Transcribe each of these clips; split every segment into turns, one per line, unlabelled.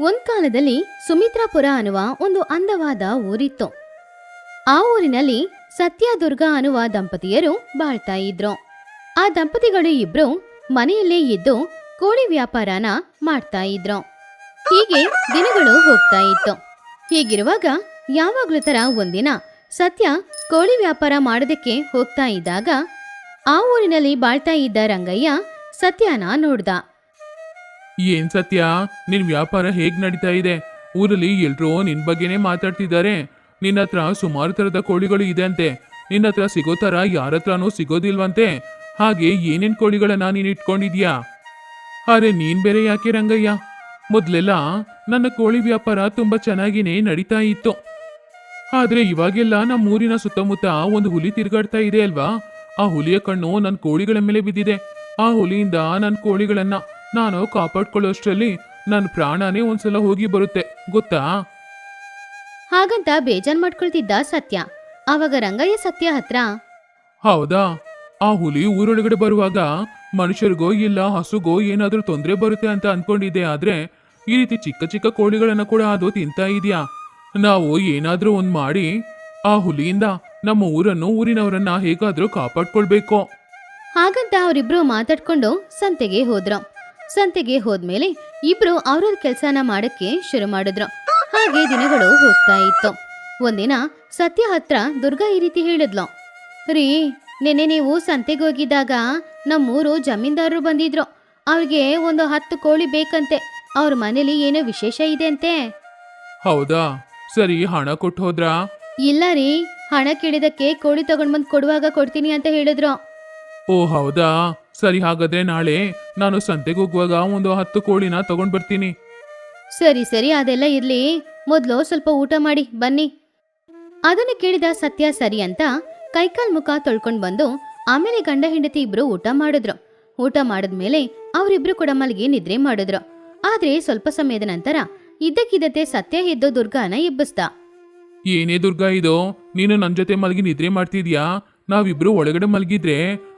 ಒಂದ್ ಕಾಲದಲ್ಲಿ ಸುಮಿತ್ರಾಪುರ ಅನ್ನುವ ಒಂದು ಅಂದವಾದ ಊರಿತ್ತು. ಆ ಊರಿನಲ್ಲಿ ಸತ್ಯ ದುರ್ಗಾ ಅನ್ನುವ ದಂಪತಿಯರು ಬಾಳ್ತಾ ಇದ್ರು. ಆ ದಂಪತಿಗಳು ಇಬ್ರು ಮನೆಯಲ್ಲೇ ಇದ್ದು ಕೋಳಿ ವ್ಯಾಪಾರನ ಮಾಡ್ತಾ ಇದ್ರು. ಹೀಗೆ ದಿನಗಳು ಹೋಗ್ತಾ ಇತ್ತು. ಹೀಗಿರುವಾಗ ಯಾವಾಗ್ಲೂ ತರ ಒಂದಿನ ಸತ್ಯ ಕೋಳಿ ವ್ಯಾಪಾರ ಮಾಡೋದಕ್ಕೆ ಹೋಗ್ತಾ ಇದ್ದಾಗ ಆ ಊರಿನಲ್ಲಿ ಬಾಳ್ತಾ ಇದ್ದ ರಂಗಯ್ಯ ಸತ್ಯನ ನೋಡ್ದ.
ಏನ್ ಸತ್ಯ? ನಿನ್ ವ್ಯಾಪಾರ ಹೇಗ್ ನಡೀತಾ ಇದೆ? ಊರಲ್ಲಿ ಎಲ್ರೂ ನಿನ್ ಬಗ್ಗೆನೇ ಮಾತಾಡ್ತಿದ್ದಾರೆ. ನಿನ್ನ ಹತ್ರ ಸುಮಾರು ತರದ ಕೋಳಿಗಳು ಇದೆ ಅಂತೆ ನಿನ್ನ ಹತ್ರ ಸಿಗೋ ತರ ಯಾರ ಹತ್ರನೂ ಸಿಗೋದಿಲ್ವಂತೆ. ಹಾಗೆ ಏನೇನ್ ಕೋಳಿಗಳನ್ನ ನೀನ್ ಇಟ್ಕೊಂಡಿದ್ಯಾ? ಅರೆ, ನೀನ್ ಬೇರೆ ಯಾಕೆ ರಂಗಯ್ಯ? ಮೊದ್ಲೆಲ್ಲ ನನ್ನ ಕೋಳಿ ವ್ಯಾಪಾರ ತುಂಬಾ ಚೆನ್ನಾಗಿನೇ ನಡೀತಾ ಇತ್ತು. ಆದ್ರೆ ಇವಾಗೆಲ್ಲ ನಮ್ಮ ಊರಿನ ಸುತ್ತಮುತ್ತ ಒಂದು ಹುಲಿ ತಿರುಗಾಡ್ತಾ ಇದೆ ಅಲ್ವಾ? ಆ ಹುಲಿಯ ಕಣ್ಣು ನನ್ನ ಕೋಳಿಗಳ ಮೇಲೆ ಬಿದ್ದಿದೆ. ಆ ಹುಲಿಯಿಂದ ನನ್ನ ಕೋಳಿಗಳನ್ನ ನಾನು ಕಾಪಾಡ್ಕೊಳ್ಳೋಷ್ಟರಲ್ಲಿ ನನ್ನ ಪ್ರಾಣನೇ ಒಂದ್ಸಲ ಹೋಗಿ ಬರುತ್ತೆ ಗೊತ್ತಾ?
ಹಾಗಂತ ಬೇಜಾರ್ ಮಾಡ್ಕೊಳ್ತಿದ್ದ ಸತ್ಯ. ಅವಾಗ ರಂಗಯ್ಯ ಸತ್ಯ ಹತ್ರ
ಹೌದಾ? ಆ ಹುಲಿ ಊರೊಳಗಡೆ ಬರುವಾಗ ಮನುಷ್ಯರಿಗೋ ಇಲ್ಲ ಹಸುಗೋ ಏನಾದ್ರೂ ತೊಂದರೆ ಬರುತ್ತೆ ಅಂತ ಅನ್ಕೊಂಡಿದ್ದೆ ಆದ್ರೆ ಈ ರೀತಿ ಚಿಕ್ಕ ಚಿಕ್ಕ ಕೋಳಿಗಳನ್ನ ಕೂಡ ಅದು ತಿಂತಾ ಇದೆಯಾ? ನಾವು ಏನಾದ್ರೂ ಒಂದ್ ಮಾಡಿ ಆ ಹುಲಿಯಿಂದ ನಮ್ಮ ಊರನ್ನು ಊರಿನವರನ್ನ ಹೇಗಾದ್ರೂ ಕಾಪಾಡ್ಕೊಳ್ಬೇಕು.
ಹಾಗಂತ ಅವರಿಬ್ರು ಮಾತಾಡ್ಕೊಂಡು ಸಂತೆಗೆ ಹೋದ್ರು. ಸಂತೆಗೆ ಹೋದ್ಮೇಲೆ ಇಬ್ರು ಅವ್ರವ್ರ ಕೆಲಸನ ಮಾಡಕ್ಕೆ ಶುರು ಮಾಡಿದ್ರು. ಹಾಗೆ ದಿನಗಳು ಹೋಗ್ತಾ ಇತ್ತು. ಒಂದಿನ ಸತ್ಯ ಹತ್ರ ದುರ್ಗಾ ಈ ರೀತಿ ಹೇಳಿದ್ಲು. ರೀ ನೆನ್ನೆ ನೀವು ಸಂತೆಗೆ ಹೋಗಿದ್ದಾಗ ನಮ್ಮೂರು ಜಮೀನ್ದಾರರು ಬಂದಿದ್ರು. ಅವ್ರಿಗೆ ಒಂದು ಹತ್ತು ಕೋಳಿ ಬೇಕಂತೆ. ಅವ್ರ ಮನೇಲಿ ಏನೋ ವಿಶೇಷ ಇದೆ ಅಂತೆ
ಹೌದಾ? ಸರಿ ಹಣ ಕೊಟ್ಟು ಹೋದ್ರಾ?
ಇಲ್ಲ ರೀ ಹಣ ಕೇಳಿದಕ್ಕೆ ಕೋಳಿ ತಗೊಂಡ್ಬಂದು ಕೊಡುವಾಗ ಕೊಡ್ತೀನಿ ಅಂತ ಹೇಳಿದ್ರು.
ಓ ಹೌದಾ? ಸರಿ ಹಾಗಾದ್ರೆ ನಾಳೆ ನಾನು ಸಂತೆಗೆ ಹೋಗುವಾಗ ಒಂದು ಹತ್ತು ಕೋಳಿನ ತಗೊಂಡ್ ಬರ್ತೀನಿ.
ಸರಿ ಸರಿ ಅದೆಲ್ಲ ಇರ್ಲಿ. ಮೊದ್ಲು ಸ್ವಲ್ಪ ಊಟ ಮಾಡಿ ಬನ್ನಿ. ಅದನ್ನು ಕೇಳಿದ ಸತ್ಯ ಸರಿ ಅಂತ ಕೈಕಾಲ್ ಮುಖ ತೊಳ್ಕೊಂಡ್ ಬಂದು ಆಮೇಲೆ ಗಂಡ ಹೆಂಡತಿ ಇಬ್ರು ಊಟ ಮಾಡಿದ್ರು. ಊಟ ಮಾಡಿದ್ಮೇಲೆ ಅವರಿಬ್ರು ಕೂಡ ಮಲಗಿ ನಿದ್ರೆ ಮಾಡಿದ್ರು. ಆದ್ರೆ ಸ್ವಲ್ಪ ಸಮಯದ ನಂತರ ಇದ್ದಕ್ಕಿದ್ದಂತೆ ಸತ್ಯ ಎದ್ದು ದುರ್ಗಾನ ಎಬ್ಬಿಸ್ದ.
ಏನೇ ದುರ್ಗಾ ಇದು ನೀನು ನನ್ನ ಜೊತೆ ಮಲಗಿ ನಿದ್ರೆ ಮಾಡ್ತಿದ್ಯಾ? ನಾವಿಬ್ರು ಒಳಗಡೆ ಮಲಗಿದ್ರೆ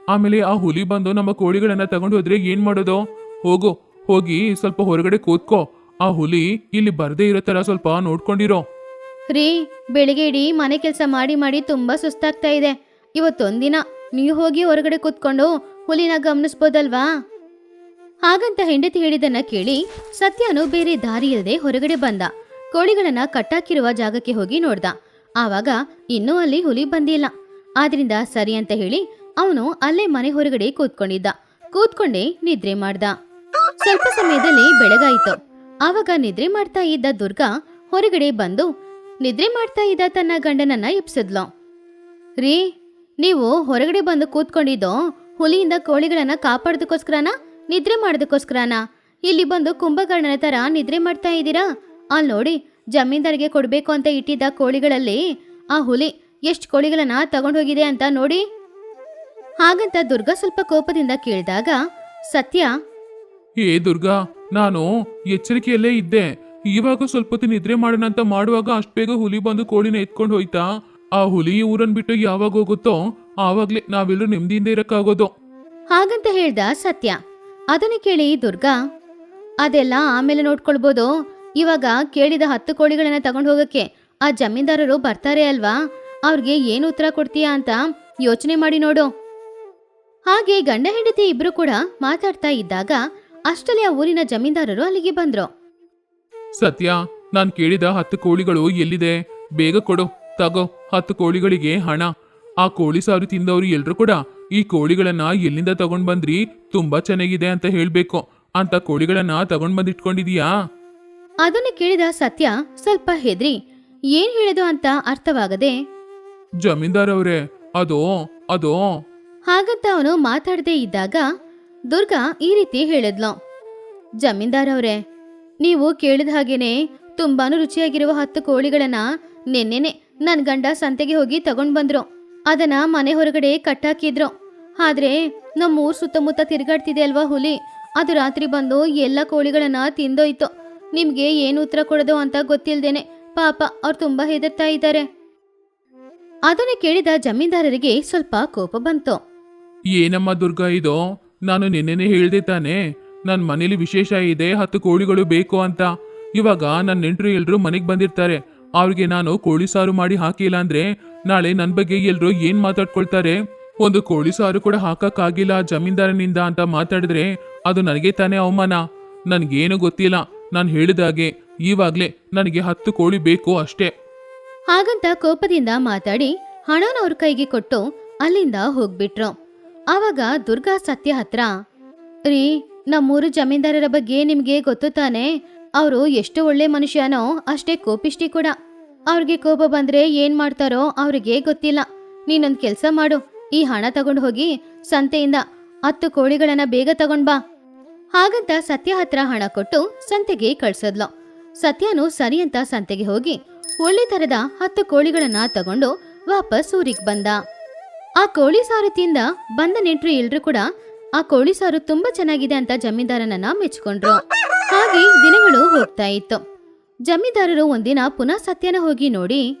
ಆಮೇಲೆ ಆ ಹುಲಿ ಬಂದು ನಮ್ಮ ಕೋಳಿಗಳನ್ನ ತಗೊಂಡು ಹೋದ್ರೆ ಏನ್ ಮಾಡೋದು? ಹೋಗು, ಹೋಗಿ ಸ್ವಲ್ಪ ಹೊರಗಡೆ ಕೂತ್ಕೋ. ಆ ಹುಲಿ ಇಲ್ಲಿ ಬರ್ದೇ ಇರೋ ತರ ಸ್ವಲ್ಪ ನೋಡ್ಕೊಂಡಿರೋ.
ರೀ, ಬೆಳಿಗ್ಗೆ ಇಡೀ ಮನೆ ಕೆಲಸ ಮಾಡಿ ಮಾಡಿ ತುಂಬಾ ಸುಸ್ತಾಗ್ತಾ ಇದೆ. ಇವತ್ತೊಂದಿನ ನೀವು ಹೋಗಿ ಹೊರಗಡೆ ಕೂತ್ಕೊಂಡು ಹುಲಿನ ಗಮನಿಸ್ಬೋದಲ್ವಾ? ಹಾಗಂತ ಹೆಂಡತಿ ಹೇಳಿದನ್ನ ಕೇಳಿ ಸತ್ಯನು ಬೇರೆ ದಾರಿ ಇಲ್ಲದೆ ಹೊರಗಡೆ ಬಂದ. ಕೋಳಿಗಳನ್ನ ಕಟ್ಟಾಕಿರುವ ಜಾಗಕ್ಕೆ ಹೋಗಿ ನೋಡ್ದ. ಆವಾಗ ಇನ್ನೂ ಅಲ್ಲಿ ಹುಲಿ ಬಂದಿಲ್ಲ. ಆದ್ರಿಂದ ಸರಿ ಅಂತ ಹೇಳಿ ಅವನು ಅಲ್ಲೇ ಮನೆ ಹೊರಗಡೆ ಕೂತ್ಕೊಂಡಿದ್ದ. ಕೂತ್ಕೊಂಡೇ ನಿದ್ರೆ ಮಾಡ್ದ. ಸ್ವಲ್ಪ ಸಮಯದಲ್ಲಿ ಬೆಳಗಾಯಿತು. ಆವಾಗ ನಿದ್ರೆ ಮಾಡ್ತಾ ಇದ್ದ ದುರ್ಗಾ ಹೊರಗಡೆ ಬಂದು, ನಿದ್ರೆ ಮಾಡ್ತಾ ಇದ್ದ ತನ್ನ ಗಂಡನನ್ನ ಎಪ್ಸಿದ್ಲು ರೀ, ನೀವು ಹೊರಗಡೆ ಬಂದು ಕೂತ್ಕೊಂಡಿದ್ದೋ, ಹುಲಿಯಿಂದ ಕೋಳಿಗಳನ್ನ ಕಾಪಾಡೋದಕ್ಕೋಸ್ಕರನ, ನಿದ್ರೆ ಮಾಡೋದಕ್ಕೋಸ್ಕರನ? ಇಲ್ಲಿ ಬಂದು ಕುಂಭಕರ್ಣನ ತರ ನಿದ್ರೆ ಮಾಡ್ತಾ ಇದ್ದೀರಾ? ಅಲ್ಲಿ ನೋಡಿ ಜಮೀನ್ದಾರಿಗೆ ಕೊಡ್ಬೇಕು ಅಂತ ಇಟ್ಟಿದ್ದ ಕೋಳಿಗಳಲ್ಲಿ ಆ ಹುಲಿ ಎಷ್ಟು ಕೋಳಿಗಳನ್ನ ತಗೊಂಡು ಹೋಗಿದೆ ಅಂತ ನೋಡಿ. ಹಾಗಂತ ದುರ್ಗಾ ಸ್ವಲ್ಪ ಕೋಪದಿಂದ ಕೇಳಿದಾಗ ಸತ್ಯ.
ಏ ದುರ್ಗಾ ನಾನು ಎಚ್ಚರಿಕೆಯಲ್ಲೇ ಇದ್ದೆ. ಇವಾಗ ಸ್ವಲ್ಪ ಹೊತ್ತು ನಿದ್ರೆ ಮಾಡೋಣ ಅಂತ ಮಾಡುವಾಗ ಅಷ್ಟ್ ಬೇಗ ಹುಲಿ ಬಂದು ಕೋಳಿನ ಎತ್ಕೊಂಡು ಹೋಯ್ತಾ? ಆ ಹುಲಿ ಊರನ್ ಬಿಟ್ಟು ಯಾವಾಗ ಹೋಗುತ್ತೋ ಆವಾಗ್ಲೇ ನಾವೆಲ್ಲರೂ ನೆಮ್ಮದಿಯಿಂದ ಇರಕ್ಕಾಗೋದು.
ಹಾಗಂತ ಹೇಳ್ದ ಸತ್ಯ. ಅದನ್ನ ಕೇಳಿ ದುರ್ಗಾ ಅದೆಲ್ಲ ಆಮೇಲೆ ನೋಡ್ಕೊಳ್ಬೋದು. ಇವಾಗ ಕೇಳಿದ ಹತ್ತು ಕೋಳಿಗಳನ್ನ ತಗೊಂಡು ಹೋಗಕ್ಕೆ ಆ ಜಮೀನ್ದಾರರು ಬರ್ತಾರೆ ಅಲ್ವಾ? ಅವ್ರಿಗೆ ಏನು ಉತ್ತರ ಕೊಡ್ತೀಯಾ ಅಂತ ಯೋಚನೆ ಮಾಡಿ ನೋಡು. ಹಾಗೆ ಗಂಡ ಹೆಂಡತಿ ಇಬ್ರು ಕೂಡ ಮಾತಾಡ್ತಾ ಇದ್ದಾಗ ಅಷ್ಟರಲ್ಲಿ ಆ ಊರಿನ ಜಮೀನ್ದಾರರು ಅಲ್ಲಿಗೆ ಬಂದ್ರು.
ಸತ್ಯ ನಾನ್ ಕೇಳಿದ ಹತ್ತು ಕೋಳಿಗಳು ಎಲ್ಲಿದೆ? ಬೇಗ ಕೊಡು ತಗೋ ಹತ್ತು ಕೋಳಿಗಳಿಗೆ ಹಣ. ಆ ಕೋಳಿ ಸಾರು ತಿಂದವರು ಎಲ್ರು ಕೂಡ ಈ ಕೋಳಿಗಳನ್ನ ಎಲ್ಲಿಂದ ತಗೊಂಡ್ ಬಂದ್ರಿ? ತುಂಬಾ ಚೆನ್ನಾಗಿದೆ ಅಂತ ಹೇಳ್ಬೇಕು. ಅಂತ ಕೋಳಿಗಳನ್ನ ತಗೊಂಡ್ ಬಂದ್ ಇಟ್ಕೊಂಡಿದೀಯಾ
ಅದನ್ನು ಕೇಳಿದ ಸತ್ಯ ಸ್ವಲ್ಪ ಹೆದ್ರಿ ಏನ್ ಹೇಳಿದು ಅಂತ ಅರ್ಥವಾಗದೆ
ಜಮೀನ್ದಾರ್ ಅವ್ರೆ ಅದು ಅದು.
ಹಾಗಂತ ಅವನು ಮಾತಾಡದೇ ಇದ್ದಾಗ ದುರ್ಗಾ ಈ ರೀತಿ ಹೇಳಿದ್ಲು. ಜಮೀನ್ದಾರ್ ಅವ್ರೆ ನೀವು ಕೇಳಿದ ಹಾಗೇನೆ ತುಂಬಾನು ರುಚಿಯಾಗಿರುವ ಹತ್ತು ಕೋಳಿಗಳನ್ನ ನಿನ್ನೆನೆ ನನ್ ಗಂಡ ಸಂತೆಗೆ ಹೋಗಿ ತಗೊಂಡ್ ಬಂದ್ರು. ಅದನ್ನ ಮನೆ ಹೊರಗಡೆ ಕಟ್ಟಾಕಿದ್ರು. ಆದ್ರೆ ನಮ್ಮ ಊರ್ ಸುತ್ತಮುತ್ತ ತಿರುಗಾಡ್ತಿದೆ ಅಲ್ವಾ ಹುಲಿ? ಅದು ರಾತ್ರಿ ಬಂದು ಎಲ್ಲ ಕೋಳಿಗಳನ್ನ ತಿಂದೋಯ್ತು. ನಿಮ್ಗೆ ಏನು ಉತ್ತರ ಕೊಡೋದು ಅಂತ ಗೊತ್ತಿಲ್ದೇನೆ ಪಾಪ ಅವ್ರು ತುಂಬಾ ಹೆದರ್ತಾ ಇದ್ದಾರೆ. ಅದನ್ನು ಕೇಳಿದ ಜಮೀನ್ದಾರರಿಗೆ ಸ್ವಲ್ಪ ಕೋಪ ಬಂತು.
ಏನಮ್ಮ ದುರ್ಗಾ ಇದು? ನಾನು ನಿನ್ನೆನೆ ಹೇಳ್ದೆ ತಾನೆ. ನನ್ನ ಮನೇಲಿ ವಿಶೇಷ ಇದೆ, ಹತ್ತು ಕೋಳಿಗಳು ಬೇಕು ಅಂತ. ಇವಾಗ ನನ್ನ ನೆಂಟರು ಎಲ್ಲರೂ ಮನೆಗೆ ಬಂದಿರ್ತಾರೆ. ಅವ್ರಿಗೆ ನಾನು ಕೋಳಿ ಸಾರು ಮಾಡಿ ಹಾಕಿಲ್ಲ ಅಂದ್ರೆ ನಾಳೆ ನನ್ನ ಬಗ್ಗೆ ಎಲ್ಲರೂ ಏನ್ ಮಾತಾಡ್ಕೊಳ್ತಾರೆ? ಒಂದು ಕೋಳಿ ಸಾರು ಕೂಡ ಹಾಕಕ್ಕಾಗಿಲ್ಲ ಜಮೀನ್ದಾರನಿಂದ ಅಂತ ಮಾತಾಡಿದ್ರೆ ಅದು ನನಗೆ ತಾನೇ ಅವಮಾನ. ನನ್ಗೇನು ಗೊತ್ತಿಲ್ಲ. ನಾನು ಹೇಳಿದಾಗೆ ಈವಾಗ್ಲೇ ನನಗೆ ಹತ್ತು ಕೋಳಿ ಬೇಕು ಅಷ್ಟೇ.
ಹಾಗಂತ ಕೋಪದಿಂದ ಮಾತಾಡಿ ಹಣನ ಅವ್ರ ಕೈಗೆ ಕೊಟ್ಟು ಅಲ್ಲಿಂದ ಹೋಗ್ಬಿಟ್ರು. ಆವಾಗ ದುರ್ಗಾ ಸತ್ಯ ಹತ್ರ, ರೀ, ನಮ್ಮೂರು ಜಮೀನ್ದಾರರ ಬಗ್ಗೆ ನಿಮ್ಗೆ ಗೊತ್ತು ತಾನೆ? ಅವರು ಎಷ್ಟು ಒಳ್ಳೆ ಮನುಷ್ಯನೋ ಅಷ್ಟೇ ಕೋಪಿಷ್ಟಿ ಕೂಡ. ಅವ್ರಿಗೆ ಕೋಪ ಬಂದ್ರೆ ಏನ್ ಮಾಡ್ತಾರೋ ಅವ್ರಿಗೆ ಗೊತ್ತಿಲ್ಲ. ನೀನೊಂದ್ ಕೆಲ್ಸ ಮಾಡು, ಈ ಹಣ ತಗೊಂಡು ಹೋಗಿ ಸಂತೆಯಿಂದ ಹತ್ತು ಕೋಳಿಗಳನ್ನ ಬೇಗ ತಗೊಂಡ್ ಬಾ. ಹಾಗಂತ ಸತ್ಯ ಹತ್ರ ಹಣ ಕೊಟ್ಟು ಸಂತೆಗೆ ಕಳ್ಸದ್ಲು. ಸತ್ಯನು ಸರಿ ಅಂತ ಸಂತೆಗೆ ಹೋಗಿ ಒಳ್ಳೆ ತರದ ಹತ್ತು ಕೋಳಿಗಳನ್ನ ತಗೊಂಡು ವಾಪಸ್ ಊರಿಗೆ ಬಂದ. ಆ ಕೋಳಿ ಸಾರು ತಿಂದ ಬಂದ ನೆಂಟ್ರು ಎಲ್ರು ಕೂಡ ಆ ಕೋಳಿ ಸಾರು ತುಂಬಾ ಚೆನ್ನಾಗಿದೆ ಅಂತ ಜಮೀನ್ದಾರನನ್ನ ಮೆಚ್ಕೊಂಡ್ರು. ಹಾಗೆ ದಿನಗಳು ಹೋಗ್ತಾ ಇತ್ತು. ಜಮೀನ್ದಾರರು ಒಂದಿನ ಪುನಃ ಸತ್ಯನ ಹೋಗಿ ನೋಡಿ,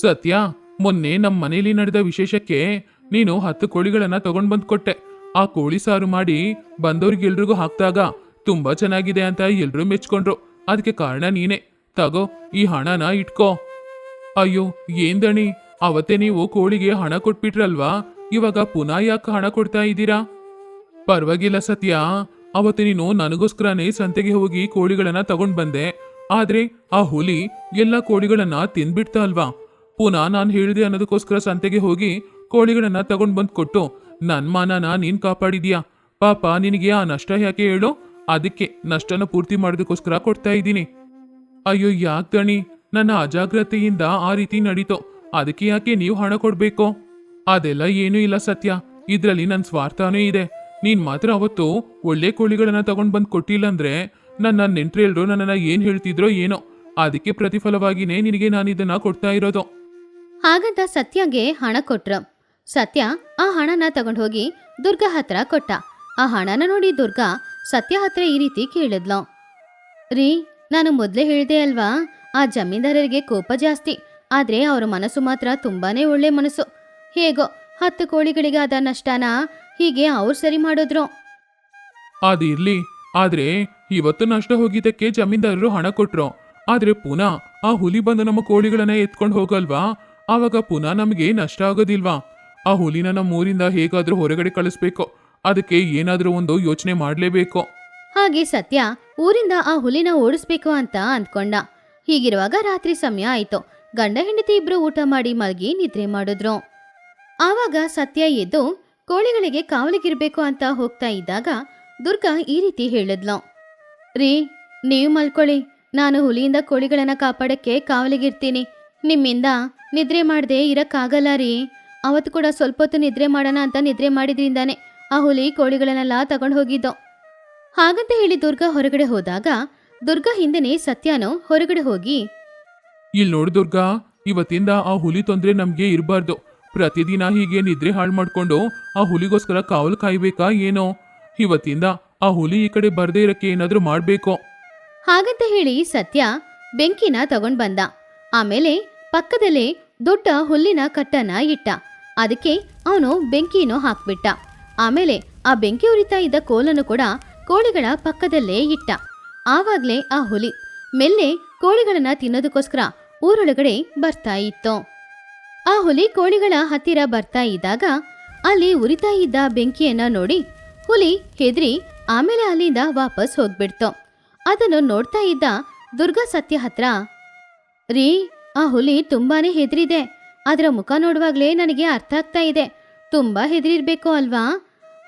ಸತ್ಯ, ಮೊನ್ನೆ ನಮ್ಮ ಮನೆಯಲ್ಲಿ ನಡೆದ ವಿಶೇಷಕ್ಕೆ ನೀನು ಹತ್ತು ಕೋಳಿಗಳನ್ನ ತಗೊಂಡ್ ಬಂದ್ ಕೊಟ್ಟೆ ಆ ಕೋಳಿ ಸಾರು ಮಾಡಿ ಬಂದವ್ರಿಗೆಲ್ರಿಗೂ ಹಾಕ್ದಾಗ ತುಂಬಾ ಚೆನ್ನಾಗಿದೆ ಅಂತ ಎಲ್ರೂ ಮೆಚ್ಕೊಂಡ್ರು. ಅದಕ್ಕೆ ಕಾರಣ ನೀನೆ. ತಗೋ, ಈ ಹಣನ ಇಟ್ಕೋ. ಅಯ್ಯೋ, ಏನ್ ದಣಿ? ಅವತ್ತೇ ನೀವು ಕೋಳಿಗೆ ಹಣ ಕೊಟ್ಬಿಟ್ರಲ್ವಾ? ಇವಾಗ ಪುನಃ ಯಾಕೆ ಹಣ ಕೊಡ್ತಾ ಇದ್ದೀರಾ? ಪರವಾಗಿಲ್ಲ ಸತ್ಯ. ಅವತ್ತು ನೀನು ನನಗೋಸ್ಕರನೇ ಸಂತೆಗೆ ಹೋಗಿ ಕೋಳಿಗಳನ್ನ ತಗೊಂಡ್ ಬಂದೆ. ಆದ್ರೆ ಆ ಹುಲಿ ಎಲ್ಲ ಕೋಳಿಗಳನ್ನ ತಿನ್ಬಿಡ್ತಾ ಅಲ್ವಾ? ಪುನಃ ನಾನು ಹೇಳಿದೆ ಅನ್ನೋದಕ್ಕೋಸ್ಕರ ಸಂತೆಗೆ ಹೋಗಿ ಕೋಳಿಗಳನ್ನ ತಗೊಂಡ್ ಬಂದ್ ಕೊಟ್ಟು, ನನ್ ಮಾನನ ನೀನ್ ಕಾಪಾಡಿದ್ಯಾ? ಪಾಪ, ನಿನಗೆ ಆ ನಷ್ಟ ಯಾಕೆ ಹೇಳು? ಅದಕ್ಕೆ ನಷ್ಟನ ಪೂರ್ತಿ ಮಾಡೋದಕ್ಕೋಸ್ಕರ ಕೊಡ್ತಾ ಇದ್ದೀನಿ. ಅಯ್ಯೋ, ಯಾಕ್ ದಣಿ ನನ್ನ ಅಜಾಗ್ರತೆಯಿಂದ ಆ ರೀತಿ ನಡೀತು? ಅದಕ್ಕೆ ಯಾಕೆ ನೀವು ಹಣ ಕೊಡ್ಬೇಕು? ಅದೆಲ್ಲ ಏನೂ ಇಲ್ಲ ಸತ್ಯ. ಇದ್ರಲ್ಲಿ ನನ್ನ ಸ್ವಾರ್ಥನೇ ಇದೆ. ನೀನ್ ಮಾತ್ರ ಅವತ್ತು ಒಳ್ಳೆ ಕೋಳಿಗಳನ್ನ ತಗೊಂಡ್ ಬಂದ್ ಕೊಟ್ಟಿಲ್ಲ ಅಂದ್ರೆ ನನ್ನ ನೆಂಟ್ರೆಲ್ರು ನನ್ನನ್ನ ಏನ್ ಹೇಳ್ತಿದ್ರೋ ಏನೋ? ಅದಕ್ಕೆ ಪ್ರತಿಫಲವಾಗಿನೇ ನಿನಗೆ ನಾನು ಇದನ್ನ ಕೊಡ್ತಾ ಇರೋದು.
ಹಾಗಂತ ಸತ್ಯಗೆ ಹಣ ಕೊಟ್ರು. ಸತ್ಯ ಆ ಹಣನ ತಗೊಂಡು ಹೋಗಿ ದುರ್ಗಾ ಹತ್ರ ಕೊಟ್ಟ. ಆ ಹಣನ ನೋಡಿ ದುರ್ಗಾ ಸತ್ಯ ಹತ್ರ ಈ ರೀತಿ ಕೇಳಿದ್ಲು. ರೀ ನಾನು ಮೊದಲೇ ಹೇಳಿದೆ ಅಲ್ವಾ ಆ ಜಮೀನ್ದಾರರಿಗೆ ಕೋಪ ಜಾಸ್ತಿ ಆದ್ರೆ ಅವರ ಮನಸ್ಸು ಮಾತ್ರ ತುಂಬಾನೇ ಒಳ್ಳೆ ಮನಸ್ಸು. ಹೇಗೋ ಹತ್ತು ಕೋಳಿಗಳಿಗೆ ಆದ ನಷ್ಟನ ಹೀಗೆ ಅವ್ರು ಸರಿ ಮಾಡಿದ್ರು.
ಅದಿರ್ಲಿ ಆದ್ರೆ ಇವತ್ತು ನಷ್ಟ ಹೋಗಿದ್ದಕ್ಕೆ ಜಮೀನ್ದಾರರು ಹಣ ಕೊಟ್ರು. ಆದ್ರೆ ಪುನಃ ಆ ಹುಲಿ ಬಂದು ನಮ್ಮ ಕೋಳಿಗಳನ್ನ ಎತ್ಕೊಂಡು ಹೋಗಲ್ವಾ? ಆವಾಗ ಪುನಃ ನಮಗೆ ನಷ್ಟ ಆಗೋದಿಲ್ವಾ? ಆ ಹುಲಿನ ನಮ್ಮ ಊರಿಂದ ಹೇಗಾದ್ರೂ ಹೊರಗಡೆ ಕಳಿಸ್ಬೇಕು. ಅದಕ್ಕೆ ಏನಾದ್ರೂ ಒಂದು ಯೋಚನೆ ಮಾಡ್ಲೇಬೇಕು.
ಹಾಗೆ ಸತ್ಯ ಊರಿಂದ ಆ ಹುಲಿನ ಓಡಿಸ್ಬೇಕು ಅಂತ ಅಂದ್ಕೊಂಡ. ಹೀಗಿರುವಾಗ ರಾತ್ರಿ ಸಮಯ ಆಯ್ತು. ಗಂಡ ಹೆಂಡತಿ ಇಬ್ರು ಊಟ ಮಾಡಿ ಮಲಗಿ ನಿದ್ರೆ ಮಾಡಿದ್ರು. ಆವಾಗ ಸತ್ಯ ಎದ್ದು, ಕೋಳಿಗಳಿಗೆ ಕಾವಲಿಗಿರ್ಬೇಕು ಅಂತ ಹೋಗ್ತಾ ಇದ್ದಾಗ ದುರ್ಗಾ ಈ ರೀತಿ ಹೇಳಿದ್ಲು. ರೀ, ನೀವು ಮಲ್ಕೊಳ್ಳಿ. ನಾನು ಹುಲಿಯಿಂದ ಕೋಳಿಗಳನ್ನ ಕಾಪಾಡಕ್ಕೆ ಕಾವಲಿಗಿರ್ತೀನಿ. ನಿಮ್ಮಿಂದ ನಿದ್ರೆ ಮಾಡದೆ ಇರಕ್ಕಾಗಲ್ಲ ರೀ. ಅವತ್ತು ಕೂಡ ಸ್ವಲ್ಪ ಹೊತ್ತು ನಿದ್ರೆ ಮಾಡೋಣ ಅಂತ ನಿದ್ರೆ ಮಾಡಿದ್ರಿಂದಾನೆ ಆ ಹುಲಿ ಕೋಳಿಗಳನ್ನೆಲ್ಲ ತಗೊಂಡು ಹೋಗಿದ್ದು. ಹಾಗಂತ ಹೇಳಿ ದುರ್ಗಾ ಹೊರಗಡೆ ಹೋದಾಗ ದುರ್ಗಾ ಹಿಂದೆನೆ ಸತ್ಯಾನು ಹೊರಗಡೆ ಹೋಗಿ.
ಇಲ್ಲಿ ನೋಡು ದುರ್ಗಾ ಇವತ್ತಿಂದ ಆ ಹುಲಿ ತೊಂದ್ರೆ ನಮ್ಗೆ ಇರಬಾರ್ದು. ಪ್ರತಿದಿನ ಹೀಗೆ ನಿದ್ರೆ ಹಾಳು ಮಾಡ್ಕೊಂಡು ಆ ಹುಲಿಗೋಸ್ಕರ ಕಾವಲು ಕಾಯ್ಬೇಕಾ ಏನೋ? ಇವತ್ತಿಂದ ಆ ಹುಲಿ ಈ ಕಡೆ ಬರ್ದೇ ಇರಕ್ಕೆ ಏನಾದ್ರೂ ಮಾಡ್ಬೇಕು?
ಹಾಗಂತ ಹೇಳಿ ಸತ್ಯ ಬೆಂಕಿನ ತಗೊಂಡ್ ಬಂದ. ಆಮೇಲೆ ಪಕ್ಕದಲ್ಲೇ ದೊಡ್ಡ ಹುಲ್ಲಿನ ಕಟ್ಟನ ಇಟ್ಟ. ಅದಕ್ಕೆ ಅವನು ಬೆಂಕಿನೂ ಹಾಕ್ಬಿಟ್ಟ. ಆಮೇಲೆ ಆ ಬೆಂಕಿ ಉರಿತಾ ಇದ್ದ ಕೋಲನ್ನು ಕೂಡ ಕೋಳಿಗಳ ಪಕ್ಕದಲ್ಲೇ ಇಟ್ಟ. ಆವಾಗ್ಲೇ ಆ ಹುಲಿ ಮೆಲ್ಲೆ ಕೋಳಿಗಳನ್ನ ತಿನ್ನೋದಕ್ಕೋಸ್ಕರ ಊರೊಳಗಡೆ ಬರ್ತಾ ಇತ್ತು. ಆ ಹುಲಿ ಕೋಳಿಗಳ ಹತ್ತಿರ ಬರ್ತಾ ಇದ್ದಾಗ ಅಲ್ಲಿ ಉರಿತಾ ಇದ್ದ ಬೆಂಕಿಯನ್ನ ನೋಡಿ ಹುಲಿ ಹೆದ್ರಿ ಆಮೇಲೆ ಅಲ್ಲಿಂದ ವಾಪಸ್ ಹೋಗ್ಬಿಡ್ತು. ಅದನ್ನು ನೋಡ್ತಾ ಇದ್ದ ದುರ್ಗಾ ಸತ್ಯ ಹತ್ರ, ರೀ, ಆ ಹುಲಿ ತುಂಬಾನೇ ಹೆದ್ರಿದೆ. ಅದರ ಮುಖ ನೋಡುವಾಗ್ಲೇ ನನಗೆ ಅರ್ಥ ಆಗ್ತಾ ಇದೆ. ತುಂಬಾ ಹೆದರಿರ್ಬೇಕು ಅಲ್ವಾ?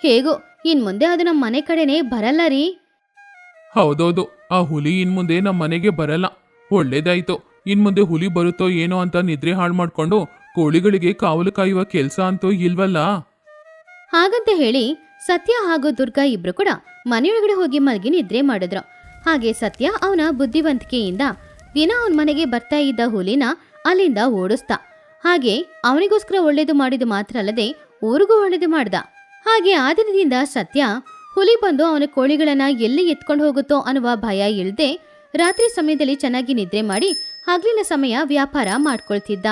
ಹೇಗೋ ಇನ್ ಮುಂದೆ ಅದು ನಮ್ಮ ಮನೆ ಕಡೆನೇ ಬರಲ್ಲ ರೀ.
ಹೌದೌದು ಆ ಹುಲಿ ಇನ್ ಮುಂದೆ ನಮ್ಮ ಮನೆಗೆ ಬರಲ್ಲ. ಒಳ್ಳೇದಾಯ್ತು. ಇನ್ ಮುಂದೆ ಹುಲಿ ಬರುತ್ತೋ ಏನೋ ಅಂತ ನಿದ್ರೆ ಹಾಳು ಮಾಡ್ಕೊಂಡು ಕೋಳಿಗಳಿಗೆ ಕಾವಲು ಕಾಯುವ ಕೆಲ್ಸ ಅಂತೂ ಇಲ್ವಲ್ಲ?
ಹಾಗಂತ ಹೇಳಿ ಸತ್ಯ ಹಾಗೂ ದುರ್ಗಾ ಇಬ್ರು ಕೂಡ ಮನೆಯೊಳಗಡೆ ಹೋಗಿ ಮಲಗಿ ನಿದ್ರೆ ಮಾಡಿದ್ರು. ಹಾಗೆ ಸತ್ಯ ಅವನ ಬುದ್ಧಿವಂತಿಕೆಯಿಂದ ದಿನ ಅವನ ಮನೆಗೆ ಬರ್ತಾ ಇದ್ದ ಹುಲಿನ ಅಲ್ಲಿಂದ ಓಡಿಸ್ತಾ ಹಾಗೆ ಅವನಿಗೋಸ್ಕರ ಒಳ್ಳೇದು ಮಾಡಿದ್ದು ಮಾತ್ರ ಅಲ್ಲದೆ ಊರಿಗೂ ಒಳ್ಳೇದು ಮಾಡ್ದ. ಹಾಗೆ ಆ ದಿನದಿಂದ ಸತ್ಯ ಹುಲಿ ಬಂದು ಅವನ ಕೋಳಿಗಳನ್ನ ಎಲ್ಲಿ ಎತ್ಕೊಂಡು ಹೋಗುತ್ತೋ ಅನ್ನುವ ಭಯ ಇಳ್ದೆ ರಾತ್ರಿ ಸಮಯದಲ್ಲಿ ಚೆನ್ನಾಗಿ ನಿದ್ರೆ ಮಾಡಿ ಹಗಲಿನ ಸಮಯ ವ್ಯಾಪಾರ ಮಾಡ್ಕೊಳ್ತಿದ್ದ.